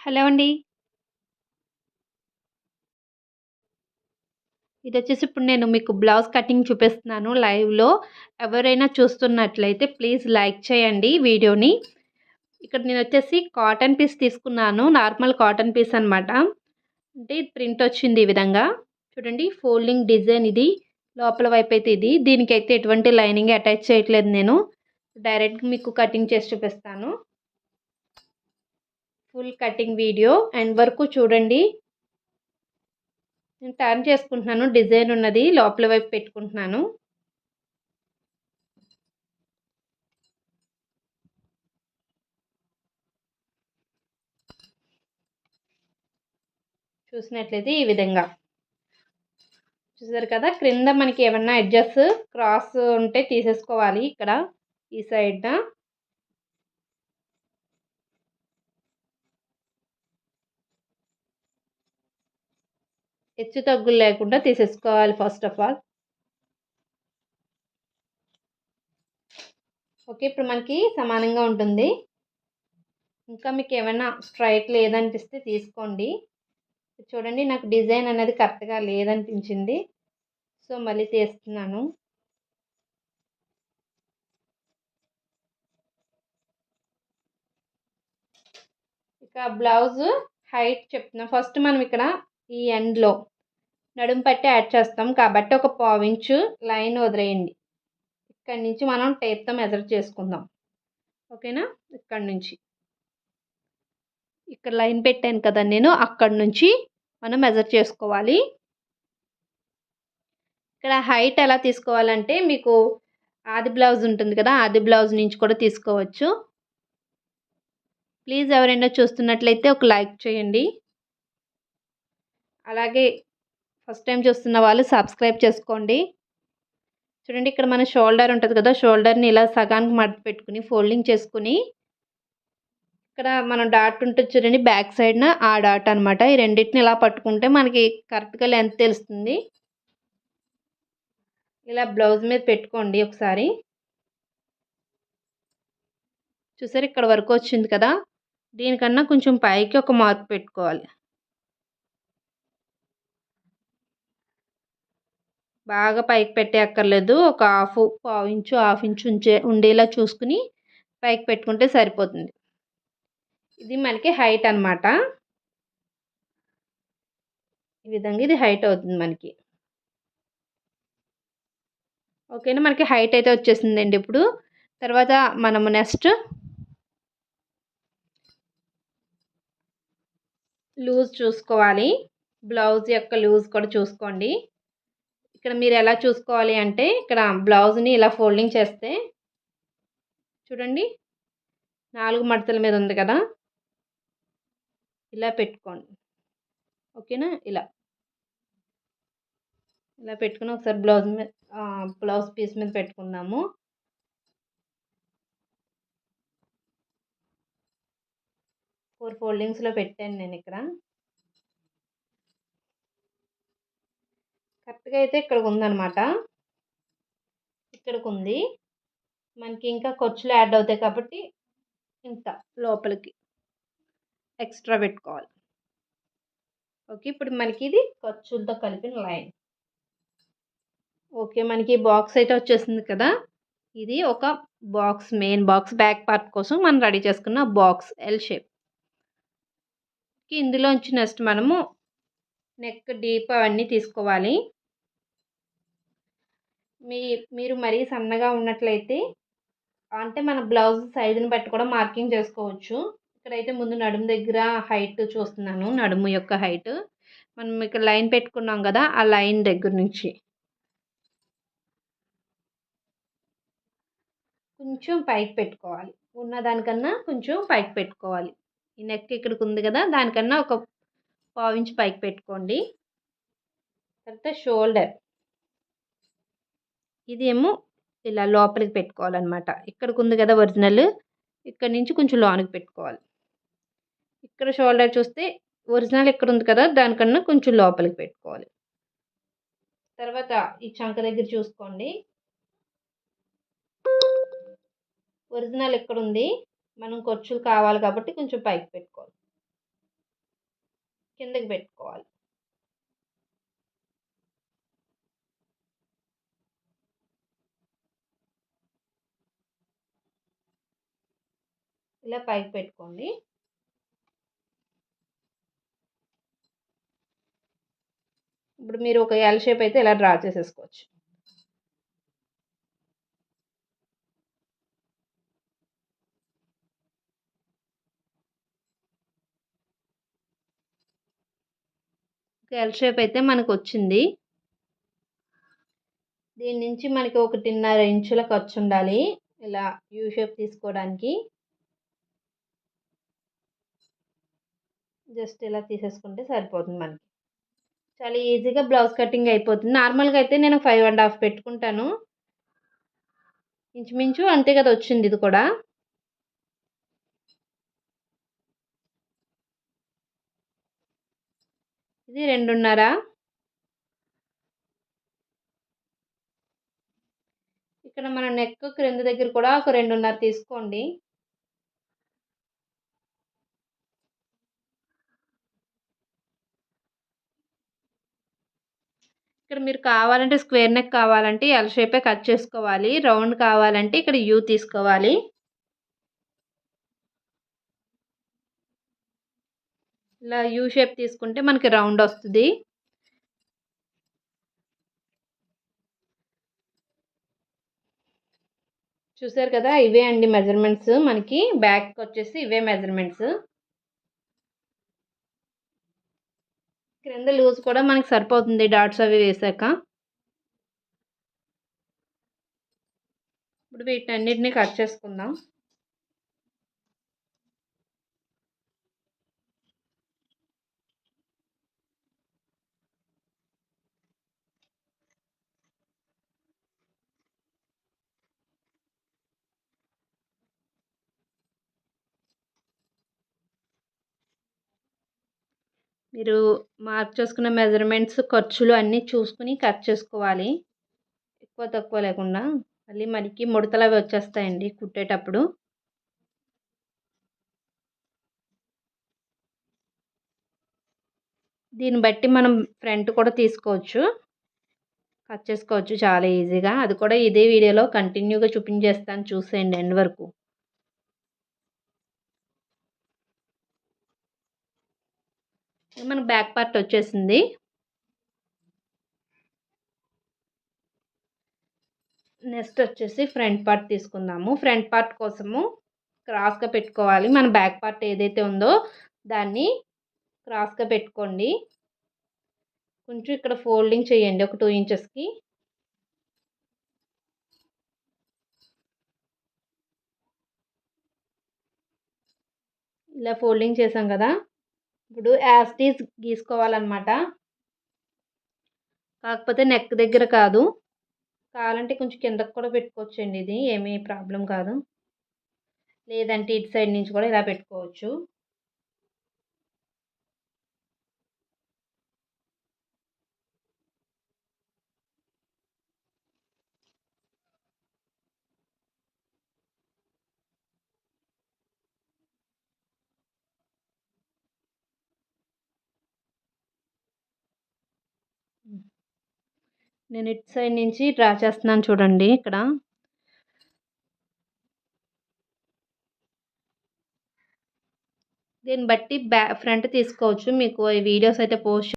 Hello అండి. ఇది వచ్చేసి ఇప్పుడు నేను మీకు బ్లౌజ్ కటింగ్ చూపిస్తున్నాను లైవ్‌లో. ఎవరైనా చూస్తున్నట్లయితే ప్లీజ్ లైక్ చేయండి వీడియోని. ఇక్కడ నేనొచ్చేసి కాటన్ పీస్ తీసుకున్నాను. నార్మల్ కాటన్ పీస్ అనమాట. అంటే ప్రింట్ వచ్చింది ఈ విధంగా. చూడండి ఫోల్డింగ్ డిజైన్ ఇది. లోపల వైపు అయితే ఇది. దీనికైతే ఎటువంటి లైనింగ్ అటాచ్ చేయట్లేదు నేను. డైరెక్ట్‌గా మీకు కటింగ్ చేసి చూపిస్తాను. ఫుల్ కటింగ్ వీడియో అండ్ వరకు చూడండి. నేను టర్న్ చేసుకుంటున్నాను. డిజైన్ ఉన్నది లోపల వైపు పెట్టుకుంటున్నాను. చూసినట్లయితే ఈ విధంగా. చూసారు కదా! క్రింద మనకి ఏమన్నా ఎడ్జెస్ క్రాస్ ఉంటే తీసేసుకోవాలి ఇక్కడ ఈ సైడ్‌న. హెచ్చు తగ్గులు లేకుండా తీసేసుకోవాలి ఫస్ట్ ఆఫ్ ఆల్. ఓకే. ఇప్పుడు మనకి సమానంగా ఉంటుంది. ఇంకా మీకు ఏమైనా స్ట్రైట్ లేదనిపిస్తే తీసుకోండి. చూడండి నాకు డిజైన్ అనేది కరెక్ట్‌గా లేదనిపించింది. సో, మళ్ళీ తీస్తున్నాను. ఇక బ్లౌజ్ హైట్ చెప్తున్నా. ఫస్ట్ మనం ఇక్కడ ఈ ఎండ్‌లో నడుము పట్టి యాడ్ చేస్తాం కాబట్టి ఒక పావించు లైన్ వదిలేయండి. ఇక్కడి నుంచి మనం టేప్‌తో మెజర్ చేసుకుందాం. ఓకేనా? ఇక్కడి నుంచి. ఇక్కడ లైన్ పెట్టాను కదా నేను అక్కడి నుంచి మనం మెజర్ చేసుకోవాలి. ఇక్కడ హైట్ ఎలా తీసుకోవాలంటే మీకు ఆది బ్లౌజ్ ఉంటుంది కదా! ఆది బ్లౌజ్ నుంచి కూడా తీసుకోవచ్చు. ప్లీజ్ ఎవరైనా చూస్తున్నట్లయితే ఒక లైక్ చేయండి. అలాగే ఫస్ట్ టైం చూస్తున్న వాళ్ళు సబ్స్క్రైబ్ చేసుకోండి. చూడండి ఇక్కడ మన షోల్డర్ ఉంటుంది కదా! షోల్డర్‌ని ఇలా సగానికి మడత పెట్టుకొని ఫోల్డింగ్ చేసుకొని ఇక్కడ మనం డాట్ ఉంటుంది చూడండి బ్యాక్ సైడ్‌న ఆ డాట్ అనమాట. ఈ రెండిటిని ఇలా పట్టుకుంటే మనకి కరెక్ట్‌గా లెంత్ తెలుస్తుంది. ఇలా బ్లౌజ్ మీద పెట్టుకోండి ఒకసారి. చూసారు ఇక్కడ వరకు వచ్చింది కదా! దీనికన్నా కొంచెం పైకి ఒక మార్క్ పెట్టుకోవాలి. బాగా పైకి పెట్టేయక్కర్లేదు. ఒక హాఫ్ పావించు, హాఫ్ ఇంచు ఉంచే ఉండేలా చూసుకుని పైకి పెట్టుకుంటే సరిపోతుంది. ఇది మనకి హైట్ అనమాట. ఈ విధంగా ఇది హైట్ అవుతుంది మనకి. ఓకేనా? మనకి హైట్ అయితే వచ్చేసిందండి ఇప్పుడు. తర్వాత మనము నెక్స్ట్ లూజ్ చూసుకోవాలి. బ్లౌజ్ యొక్క లూజ్ కూడా చూసుకోండి. ఇక్కడ మీరు ఎలా చూసుకోవాలి అంటే ఇక్కడ బ్లౌజ్‌ని ఇలా ఫోల్డింగ్ చేస్తే చూడండి నాలుగు మడతల మీద ఉంది కదా! ఇలా పెట్టుకోండి. ఓకేనా? ఇలా. ఇలా పెట్టుకుని ఒకసారి బ్లౌజ్ మీద బ్లౌజ్ పీస్ మీద పెట్టుకుందాము. ఫోర్ ఫోల్డింగ్స్‌లో పెట్టాను నేను ఇక్కడ కరెక్ట్‌గా అయితే ఇక్కడికుందనమాట. ఇక్కడికుంది. మనకి ఇంకా ఖర్చులు యాడ్ అవుతాయి కాబట్టి ఇంత లోపలికి ఎక్స్ట్రా పెట్టుకోవాలి. ఓకే. ఇప్పుడు మనకి ఇది ఖర్చులతో కలిపిన లైన్. ఓకే. మనకి బాక్స్ అయితే వచ్చేసింది కదా! ఇది ఒక box main box back part కోసం మనం రెడీ చేసుకున్న బాక్స్ ఎల్ షేప్. ఇందులోంచి నెక్స్ట్ మనము నెక్ డీప్ అవన్నీ తీసుకోవాలి. మీ మీరు మరీ సన్నగా ఉన్నట్లయితే అంటే మన బ్లౌజ్ సైజుని బట్టి కూడా మార్కింగ్ చేసుకోవచ్చు. ఇక్కడైతే ముందు నడుము దగ్గర హైట్ చూస్తున్నాను. నడుము యొక్క హైట్. మనం ఇక్కడ లైన్ పెట్టుకున్నాం కదా! ఆ లైన్ దగ్గర నుంచి. కొంచెం పైకి పెట్టుకోవాలి. ఉన్న దానికన్నా కొంచెం పైకి పెట్టుకోవాలి. ఈ నెక్ ఇక్కడికి ఉంది కదా! దానికన్నా ఒక పావించి పైకి పెట్టుకోండి. తర్వాత షోల్డర్. ఇదేమో ఇలా లోపలికి పెట్టుకోవాలన్నమాట ఇక్కడికి ఉంది కదా ఒరిజినల్. ఇక్కడి నుంచి కొంచెం లోనికి పెట్టుకోవాలి. ఇక్కడ షోల్డర్ చూస్తే ఒరిజినల్ ఇక్కడ ఉంది కదా! దానికన్నా కొంచెం లోపలికి పెట్టుకోవాలి. తర్వాత ఈ చంక దగ్గర చూసుకోండి. ఒరిజినల్ ఇక్కడుంది. మనం ఖర్చులు కావాలి కాబట్టి కొంచెం పైకి పెట్టుకోవాలి. కిందకి పెట్టుకోవాలి ఇలా పైకి పెట్టుకోండి. ఇప్పుడు మీరు ఒక ఎల్ షేప్ అయితే ఇలా డ్రా చేసేసుకోవచ్చు. ఎల్ షేప్ అయితే మనకు వచ్చింది. దీని నుంచి మనకి ఒకటిన్నర ఇంచుల ఖర్చు ఉండాలి. ఇలా యూ షేప్ తీసుకోవడానికి. జస్ట్ ఇలా తీసేసుకుంటే సరిపోతుంది మనకి. చాలా ఈజీగా బ్లౌజ్ కటింగ్ అయిపోతుంది. నార్మల్గా అయితే నేను ఫైవ్ అండ్ హాఫ్ పెట్టుకుంటాను. ఇంచుమించు అంతే కదా వచ్చింది ఇది కూడా. ఇది రెండున్నర. ఇక్కడ మన నెక్ క్రింద దగ్గర కూడా ఒక రెండున్నర తీసుకోండి. ఇక్కడ మీరు కావాలంటే స్క్వేర్ నెక్ కావాలంటే ఎల్ షేపే కట్ చేసుకోవాలి. రౌండ్ కావాలంటే ఇక్కడ యూ తీసుకోవాలి. ఇలా యూ షేప్ తీసుకుంటే మనకి రౌండ్ వస్తుంది. చూసారు కదా ఇవే అండి మెజర్మెంట్స్ మనకి బ్యాక్ వచ్చేసి ఇవే మెజర్మెంట్స్ క్రింద లూజ్ కూడా మనకి సరిపోతుంది డాట్స్ అవి వేసాక. ఇప్పుడు వీటన్నిటిని కట్ చేసుకుందాం. మీరు మార్క్ చేసుకున్న మెజర్మెంట్స్ ఖర్చులు అన్నీ చూసుకుని కట్ చేసుకోవాలి. ఎక్కువ తక్కువ లేకుండా మళ్ళీ మనకి ముడతలు అవి వచ్చేస్తాయండి కుట్టేటప్పుడు. దీన్ని బట్టి మనం ఫ్రంట్ కూడా తీసుకోవచ్చు. కట్ చేసుకోవచ్చు చాలా ఈజీగా. అది కూడా ఇదే వీడియోలో కంటిన్యూగా చూపించేస్తాను చూసేయండి ఎండ్ వరకు. మనకు బ్యాక్ పార్ట్ వచ్చేసింది. నెక్స్ట్ వచ్చేసి ఫ్రంట్ పార్ట్ తీసుకుందాము. ఫ్రంట్ పార్ట్ కోసము క్రాస్గా పెట్టుకోవాలి. మన బ్యాక్ పార్ట్ ఏదైతే ఉందో దాన్ని క్రాస్గా పెట్టుకోండి. కొంచెం ఇక్కడ ఫోల్డింగ్ చేయండి. ఒక టూ ఇంచెస్కి. ఇలా ఫోల్డింగ్ చేసాం కదా. ఇప్పుడు యాస్టీస్ గీసుకోవాలన్నమాట. కాకపోతే నెక్ దగ్గర కాదు. కావాలంటే కొంచెం కిందకు కూడా పెట్టుకోవచ్చండి ఇది ఏమీ ప్రాబ్లం కాదు. లేదంటే ఇటు సైడ్ నుంచి కూడా ఇలా పెట్టుకోవచ్చు. నేను ఇటు సైడ్ నుంచి డ్రా చేస్తున్నాను చూడండి ఇక్కడ. దీన్ని బట్టి బ్యా ఫ్రంట్ తీసుకోవచ్చు మీకు ఈ వీడియోస్ అయితే పోస్ట్